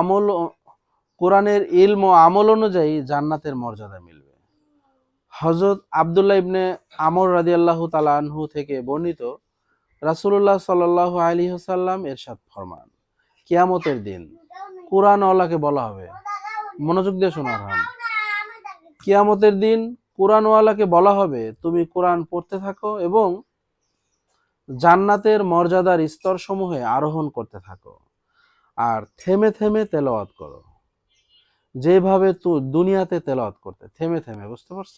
আমল, কোরআনের ইলম ও আমল অনুযায়ী জান্নাতের মর্যাদা মিলবে। হজরত আবদুল্লাহ ইবনে আমর রাদিয়াল্লাহু তাআলা আনহু থেকে বর্ণিত রাসূলুল্লাহ সাল্লাল্লাহু আলাইহি ওয়াসাল্লাম এরশাদ ফরমান, কিয়ামতের দিন কোরআন ওয়ালাকে বলা হবে। মনোযোগ দিয়ে শোনার হন কিয়ামতের দিন কোরআনওয়ালাকে বলা হবে, তুমি কোরআন পড়তে থাকো এবং জান্নাতের মর্যাদার স্তরসমূহে আরোহণ করতে থাকো। আর থেমে থেমে তেলাওয়াত করো। যেভাবে তু দুনিয়াতে তেলাওয়াত করতে, থেমে থেমে, বুঝতে পারছ?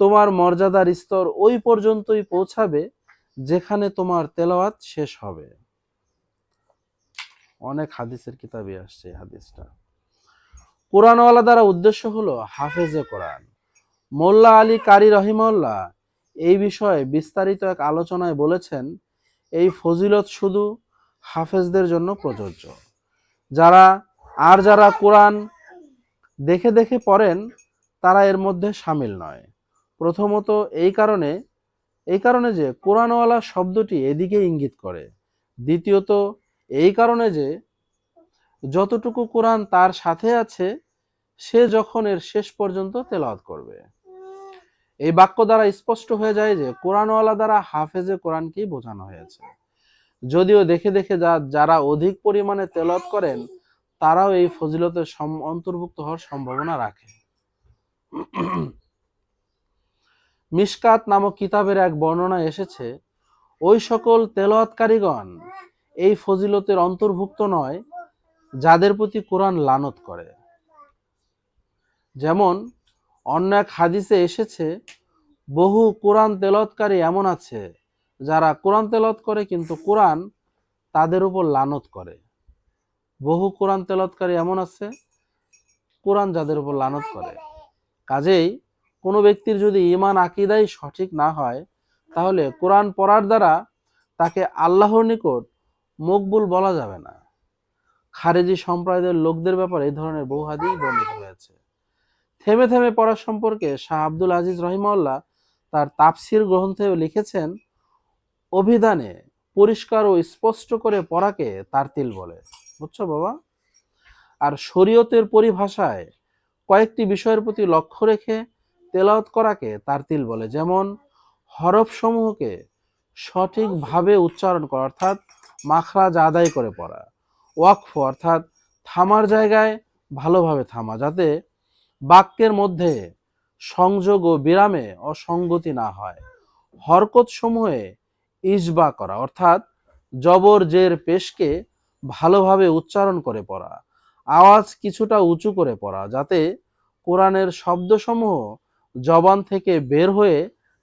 তোমার মর্যাদার স্তর ওই পর্যন্তই পৌঁছাবে যেখানে তোমার তেলাওয়াত শেষ হবে। অনেক হাদিসের কিতাবে আসছে হাদিসটা। কোরআনওয়ালা দ্বারা উদ্দেশ্য হলো হাফেজে কোরআন। মোল্লা আলী কারি রহিমউল্লাহ এই বিষয়ে বিস্তারিত এক আলোচনায় বলেছেন, এই ফজিলত শুধু হাফেজদের জন্য প্রযোজ্য। যারা আর যারা কোরআন দেখে দেখে পড়েন, তারা এর মধ্যে সামিল নয়। প্রথমত এই কারণে এই কারণে যে কোরআনওয়ালা শব্দটি এদিকে ইঙ্গিত করে। দ্বিতীয়ত, এই কারণে যে যতটুকু কোরআন তার সাথে আছে, সে যখন এর শেষ পর্যন্ত তেলাওয়াত করবে। এই বাক্য দ্বারা স্পষ্ট হয়ে যায় যে কোরআনওয়ালা দ্বারা হাফেজে কোরআনকেই বোঝানো হয়েছে। যদিও দেখে দেখে যা, যারা অধিক পরিমাণে তেলাওয়াত করেন, তারাও এই ফজিলতের সম- অন্তর্ভুক্ত হওয়ার সম্ভাবনা রাখে। মিশকাত নামক কিতাবের এক বর্ণনা এসেছে, ওই সকল তেলাওয়াতকারীগণ এই ফজিলতের অন্তর্ভুক্ত নয়, যাদের প্রতি কোরআন লানত করে। যেমন, অন্য এক হাদিসে এসেছে, বহু কোরআন তেলতকারী এমন আছে যারা কোরআন তেলত করে কিন্তু কোরআন তাদের উপর লানত করে। বহু কোরআন তেলতকারী এমন আছে, কোরআন যাদের উপর লানত করে। কাজেই কোনো ব্যক্তির যদি ইমান আকিদাই সঠিক না হয়, তাহলে কোরআন পড়ার দ্বারা তাকে আল্লাহর নিকট মকবুল বলা যাবে না। খারেজি সম্প্রদায়ের লোকদের ব্যাপারে এই ধরনের বহু হাদিস বর্ণিত হয়েছে। থেমে থেমে পড়া সম্পর্কে শাহ আব্দুল আজিজ রহিমাল্লাহ তার তাফসির গ্রন্থে লিখেছেন অভিধানে পরিষ্কার ও স্পষ্ট করে পড়াকে তারতিল বলে। বুঝছ বাবা? আর শরীয়তের পরিভাষায় কয়েকটি বিষয়ের প্রতি লক্ষ্য রেখে তেলাওত করাকে তারতিল বলে। যেমন হরফ সমূহকে সঠিকভাবে উচ্চারণ করা, অর্থাৎ মাখরাজ আদায় করে পড়া। ওয়াকফ, অর্থাৎ থামার জায়গায় ভালোভাবে থামা, যাতে বাক্যের মধ্যে সংযোগ ও বিরামে অসঙ্গতি না হয়। হরকত সমূহে ইজবা করা, অর্থাৎ জবর জের পেশকে ভালোভাবে উচ্চারণ করে পড়া, আওয়াজ কিছুটা উঁচু করে পড়া, যাতে কোরআনের শব্দসমূহ জবান থেকে বের হয়ে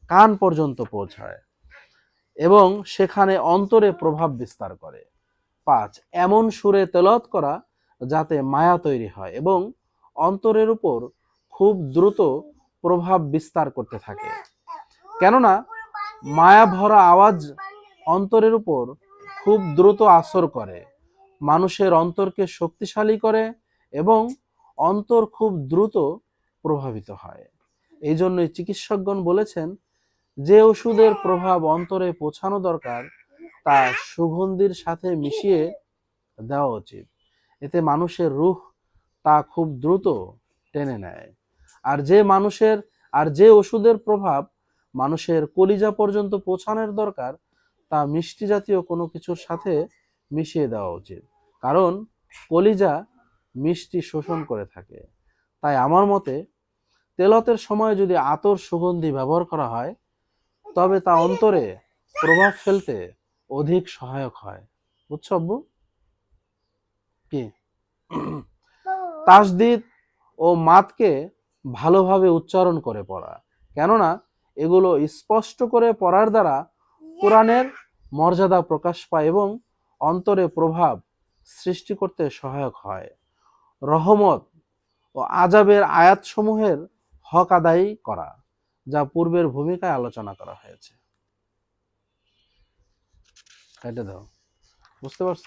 কান পর্যন্ত পৌঁছায় এবং সেখানে অন্তরে প্রভাব বিস্তার করে। পাঁচ, এমন সুরে তেলত করা যাতে মায়া তৈরি হয় এবং অন্তরের উপর খুব দ্রুত প্রভাব বিস্তার করতে থাকে। কেননা মায়া ভরা আওয়াজ অন্তরের উপর খুব দ্রুত আসর করে। মানুষের অন্তরকে শক্তিশালী করে এবং অন্তর খুব দ্রুত প্রভাবিত হয়। এই জন্যই চিকিৎসকগণ বলেছেন, যে ওষুধের প্রভাব অন্তরে পৌঁছানো দরকার, তা সুগন্ধির সাথে মিশিয়ে দেওয়া উচিত। এতে মানুষের রূহ তা খুব দ্রুত টেনে নেয়। আর যে মানুষের, আর যে ওষুধের প্রভাব মানুষের কলিজা পর্যন্ত পৌঁছানোর দরকার, তা মিষ্টি জাতীয় কোনো কিছুর সাথে মিশিয়ে দেওয়া উচিত। কারণ কলিজা মিষ্টি শোষণ করে থাকে। তাই আমার মতে, তেলতের সময় যদি আতর সুগন্ধি ব্যবহার করা হয়, তবে তা অন্তরে প্রভাব ফেলতে অধিক সহায়ক হয়। বুঝছ কি? তাসদিদ ও মাতকে ভালোভাবে উচ্চারণ করে পড়া। কেননা এগুলো স্পষ্ট করে পড়ার দ্বারা কোরআনের মর্যাদা প্রকাশ পায় এবং অন্তরে প্রভাব সৃষ্টি করতে সহায়ক হয়। রহমত ও আজাবের আয়াতসমূহের হক আদায় করা যা পূর্বের ভূমিকায় আলোচনা করা হয়েছে। কেটে দাও। বুঝতে পারছ?